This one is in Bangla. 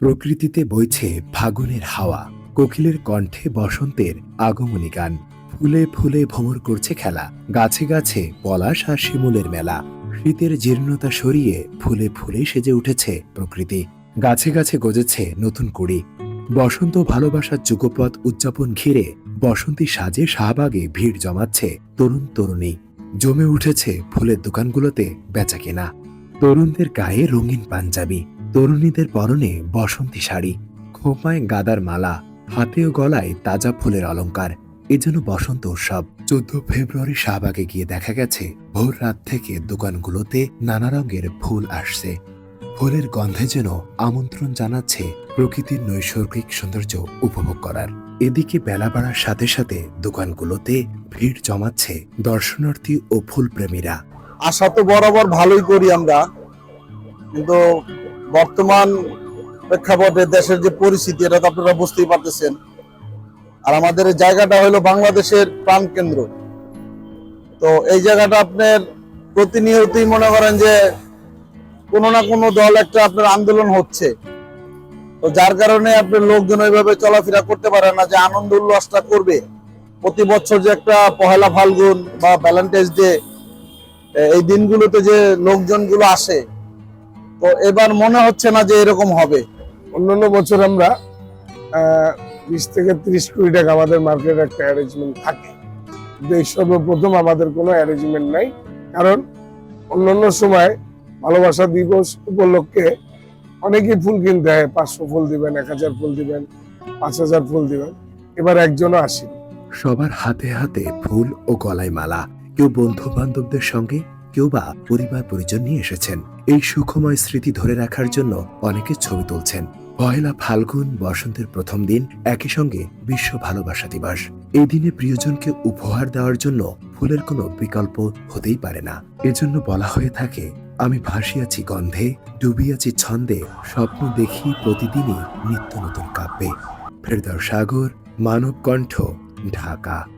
প্রকৃতিতে বইছে ফাগুনের হাওয়া, কোকিলের কণ্ঠে বসন্তের আগমনী গান। ফুলে ফুলে ভ্রমর করছে খেলা, গাছে গাছে পলাশ আর শিমুলের মেলা। শীতের জীর্ণতা সরিয়ে ফুলে ফুলে সেজে উঠেছে প্রকৃতি। গাছে গাছে গজেছে নতুন কুড়ি। বসন্ত ভালোবাসার যুগপথ উদযাপন ঘিরে বসন্তী সাজে শাহবাগে ভিড় জমাচ্ছে তরুণ তরুণী। জমে উঠেছে ফুলের দোকানগুলোতে বেচা কেনা তরুণদের গায়ে রঙিন পাঞ্জাবি। তরুণীদের পরনে বসন্তী শাড়ি, খোপায় গাদার মালা, হাতে ও গলায় তাজা ফুলের অলংকার। এ যেন বসন্ত উৎসব। চোদ্দ ফেব্রুয়ারি শাহবাগে গিয়ে দেখা গেছে, ভোর রাত থেকে দোকানগুলোতে নানা রঙের ফুল আসছে। ফুলের গন্ধে যেন আমন্ত্রণ জানাচ্ছে প্রকৃতির নৈসর্গিক সৌন্দর্য উপভোগ করার। এদিকে বেলা বাড়ার সাথে সাথে দোকানগুলোতে ভিড় জমাচ্ছে দর্শনার্থী ও ফুলপ্রেমীরা। আশা তো বরাবর ভালোই করি আমরা। কিন্তু বর্তমান প্রেক্ষাপটে দেশের যে পরিস্থিতি, এটা তো আপনারা বুঝতেই পারতেছেন। আর আমাদের জায়গাটা হলো বাংলাদেশের প্রাণকেন্দ্র তো এই জায়গাটা আপনার প্রতিনিয়তই মনে করেন যে কোনো না কোনো দল একটা আপনার আন্দোলন হচ্ছে। তো যার কারণে আপনার লোকজন ওইভাবে চলাফেরা করতে পারে না, যে আনন্দ উল্লাসটা করবে। প্রতি বছর যে একটা পহেলা ফাল্গুন বা ভ্যালেন্টাইন্স ডে এই দিনগুলোতে যে লোকজনগুলো আসে তো এবার মনে হচ্ছে না যে এরকম হবে। অন্যান্য বছর আমরা বিশ থেকে ত্রিশ কোটি টাকা আমাদের মার্কেট একটা অ্যারেঞ্জমেন্ট থাকে। কিন্তু এই সর্বপ্রথম আমাদের কোনো অ্যারেঞ্জমেন্ট নাই। কারণ অন্যান্য সময় ভালোবাসা দিবস উপলক্ষে অনেকেই ফুল কিনতে হয়। পাঁচশো ফুল দিবেন এক হাজার ফুল দিবেন পাঁচ হাজার ফুল দিবেন। এবার একজনও আসেনি। সবার হাতে হাতে ফুল ও গলায় মালা। কেউ বন্ধু বান্ধবদের সঙ্গে কেউ বা পরিবার পরিজন নিয়ে এসেছেন। এই সুখময় স্মৃতি ধরে রাখার জন্য অনেকে ছবি তুলছেন। পয়লা ফাল্গুন, বসন্তের প্রথম দিন, একই সঙ্গে বিশ্ব ভালোবাসা দিবস। এই দিনে প্রিয়জনকে উপহার দেওয়ার জন্য ফুলের কোনো বিকল্প হতেই পারে না। এজন্য বলা হয়ে থাকে, আমি ভাসিয়াছি গন্ধে, ডুবিয়াছি ছন্দে, স্বপ্ন দেখি প্রতিদিনই নিত্য নতুন কাব্যে। ফেরদার সাগর মানব কণ্ঠ ঢাকা।